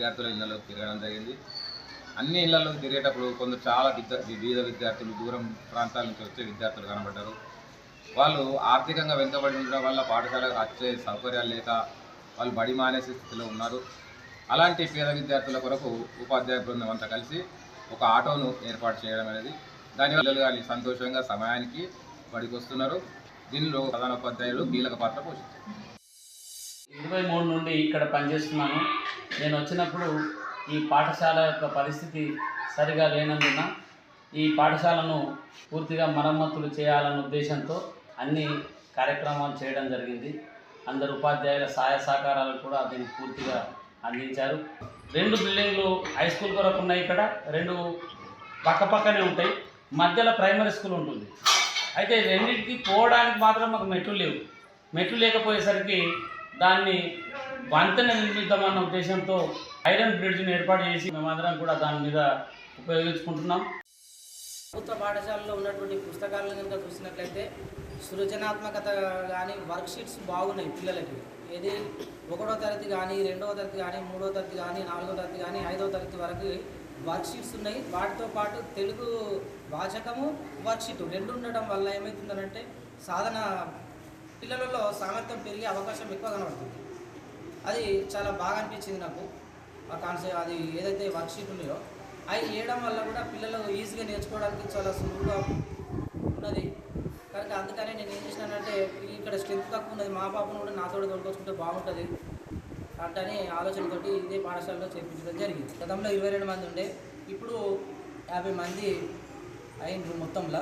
విద్యార్థుల ఇళ్ళలోకి తిరగడం జరిగింది. అన్ని ఇళ్ళలోకి తిరిగేటప్పుడు కొందరు చాలా విద్య బీద విద్యార్థులు దూరం ప్రాంతాల నుంచి వచ్చే విద్యార్థులు కనబడ్డారు. వాళ్ళు ఆర్థికంగా వెనుకబడి ఉండడం వల్ల పాఠశాలకు వచ్చే సౌకర్యాలు లేక వాళ్ళు బడి మానేసే స్థితిలో ఉన్నారు. అలాంటి పేద విద్యార్థుల కొరకు ఉపాధ్యాయ బృందం అంతా కలిసి ఒక ఆటోను ఏర్పాటు చేయడం అనేది దానివల్ల కానీ సంతోషంగా సమయానికి బడికి వస్తున్నారు దీనిలో ప్రధానోపాధ్యాయులు కీలక పాత్ర పోషిస్తారు ఇరవై మూడు నుండి ఇక్కడ పనిచేస్తున్నాను. నేను వచ్చినప్పుడు ఈ పాఠశాల యొక్క పరిస్థితి సరిగా లేనందున ఈ పాఠశాలను పూర్తిగా మరమ్మతులు చేయాలన్న ఉద్దేశంతో అన్ని కార్యక్రమాలు చేయడం జరిగింది. అందరు ఉపాధ్యాయుల సహాయ సహకారాలు కూడా దీనికి పూర్తిగా అందించారు. రెండు బిల్డింగ్లు హై స్కూల్ కొరకు ఉన్నాయి ఇక్కడ. రెండు పక్కపక్కనే ఉంటాయి. మధ్యలో ప్రైమరీ స్కూల్ ఉంటుంది. అయితే రెండింటికి పోవడానికి మాత్రం మాకు మెట్లు లేవు. మెట్లు లేకపోయేసరికి దాన్ని వంతెన నిర్మిద్దామన్న ఉద్దేశంతో ఐరన్ బ్రిడ్జ్ని ఏర్పాటు చేసి మేమందరం కూడా దాని మీద ఉపయోగించుకుంటున్నాం. ప్రభుత్వ పాఠశాలలో ఉన్నటువంటి పుస్తకాలను కనుక చూసినట్లయితే సృజనాత్మకత కానీ వర్క్షీట్స్ బాగున్నాయి పిల్లలకి. ఏది ఒకటో తరగతి కానీ రెండవ తరగతి కానీ మూడో తరగతి కానీ నాలుగో తరగతి కానీ ఐదో తరగతి వరకు వర్క్షీట్స్ ఉన్నాయి. వాటితో పాటు తెలుగు వాచకము వర్క్షీట్ రెండు ఉండడం వల్ల ఏమవుతుందనంటే సాధన పిల్లలలో సామర్థ్యం పెరిగే అవకాశం ఎక్కువ కనబడుతుంది. అది చాలా బాగా అనిపించింది నాకు. ఆ కాన్సెప్ట్ అది ఏదైతే వర్క్షీట్ ఉన్నాయో అవి వేయడం వల్ల కూడా పిల్లలు ఈజీగా నేర్చుకోవడానికి చాలా సులువుగా ఉన్నది. కనుక అందుకనే నేను ఏం చేసినానంటే ఇక్కడ స్ట్రెంత్ తక్కువ ఉన్నది మా పాపను కూడా నాతో తోడుకొచ్చుకుంటే బాగుంటుంది అట్టని ఆలోచనతోటి ఇదే పాఠశాలలో చేర్పించడం జరిగింది. గతంలో ఇరవై రెండు మంది ఉండే ఇప్పుడు యాభై మంది అయిండ్రు మొత్తంలో.